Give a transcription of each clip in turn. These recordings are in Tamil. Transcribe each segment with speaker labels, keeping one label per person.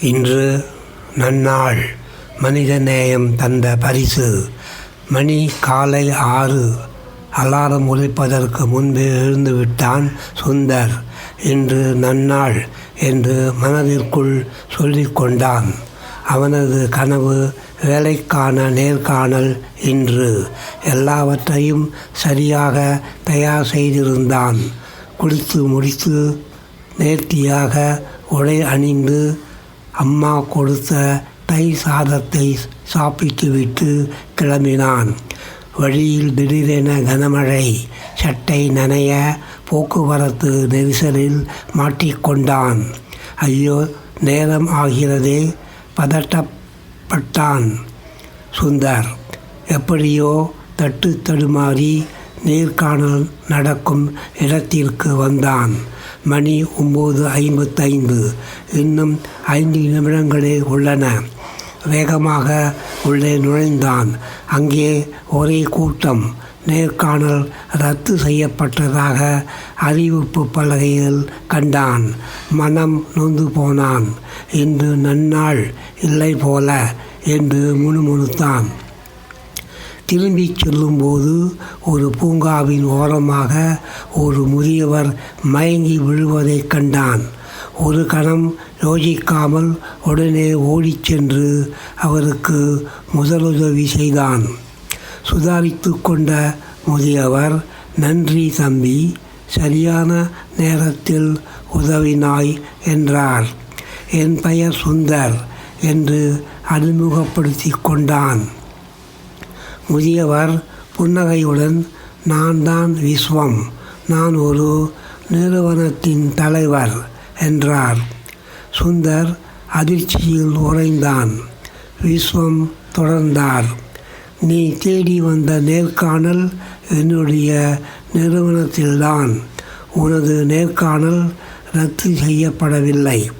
Speaker 1: இன்று நன்னாள் மனிதநேயம் தந்த பரிசு. மணி காலை ஆறு. அலாரம் ஒழிப்பதற்கு முன்பே எழுந்துவிட்டான் சுந்தர். இன்று நன்னாள் என்று மனதிற்குள் சொல்லிக்கொண்டான் அவனது கனவு வேலைக்கான நேர்காணல் இன்று. எல்லாவற்றையும் சரியாக தயார் செய்திருந்தான். குளித்து முடித்து நேர்த்தியாக உடை அணிந்து அம்மா கொடுத்த தை சாதத்தை சாப்பிட்டுவிட்டு கிளம்பினான். வழியில் திடீரென கனமழை சட்டை நனைய போக்குவரத்து நெரிசலில் மாட்டிக்கொண்டான். ஐயோ நேரம் ஆகிறதே பதட்டப்பட்டான். சுந்தர் எப்படியோ தட்டு தடுமாறி நேர்காணல் நடக்கும் இடத்திற்கு வந்தான். மணி ஒம்பது ஐம்பத்தைந்து. இன்னும் ஐந்து நிமிடங்களே உள்ளன. வேகமாக உள்ளே நுழைந்தான். அங்கே ஒரே கூட்டம். நேர்காணல் ரத்து செய்யப்பட்டதாக அறிவிப்பு பலகையில் கண்டான். மனம் நொந்து போனான். இன்று நன்னாள் இல்லை போல என்று முணுமுணுத்தான். திரும்பிச் செல்லும்போது ஒரு பூங்காவின் ஓரமாக ஒரு முதியவர் மயங்கி விழுவதைக் கண்டான். ஒரு கணம் யோசிக்காமல் உடனே ஓடிச் சென்று அவருக்கு முதலுதவி செய்தான். சுதாரித்து கொண்ட முதியவர் நன்றி தம்பி சரியான நேரத்தில் உதவினாய் என்றார். என் பெயர் சுந்தர் என்று அறிமுகப்படுத்தி கொண்டான். முதியவர் புன்னகையுடன் நான் தான் விஸ்வம் நான் ஒரு நிறுவனத்தின் தலைவர் என்றார். சுந்தர் அதிர்ச்சியில் உறைந்தான். விஸ்வம் தொடர்ந்தார். நீ தேடி வந்த நேர்காணல் என்னுடைய நிறுவனத்தில்தான். உனது நேர்காணல் ரத்து செய்யப்படவில்லை.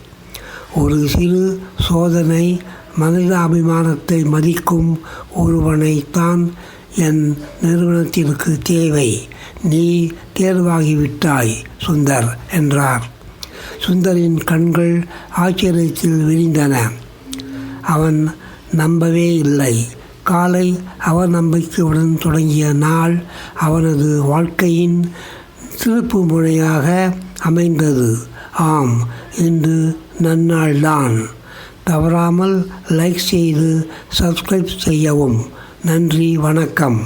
Speaker 1: ஒரு சிறு சோதனை மனிதாபிமானத்தை மதிக்கும் ஒருவனைத்தான் என் நிறுவனத்திற்கு தேவை. நீ தேர்வாகிவிட்டாய் சுந்தர் என்றார். சுந்தரின் கண்கள் ஆச்சரியத்தில் விரிந்தன. அவன் நம்பவே இல்லை. காலை அவநம்பிக்கையுடன் தொடங்கிய நாள் அவனது வாழ்க்கையின் திருப்பு முனையாக அமைந்தது. ஆம் இன்று நன்னாள்தான். தவறாமல் லைக் செய்து சப்ஸ்கிரைப் செய்யவும். நன்றி வணக்கம்.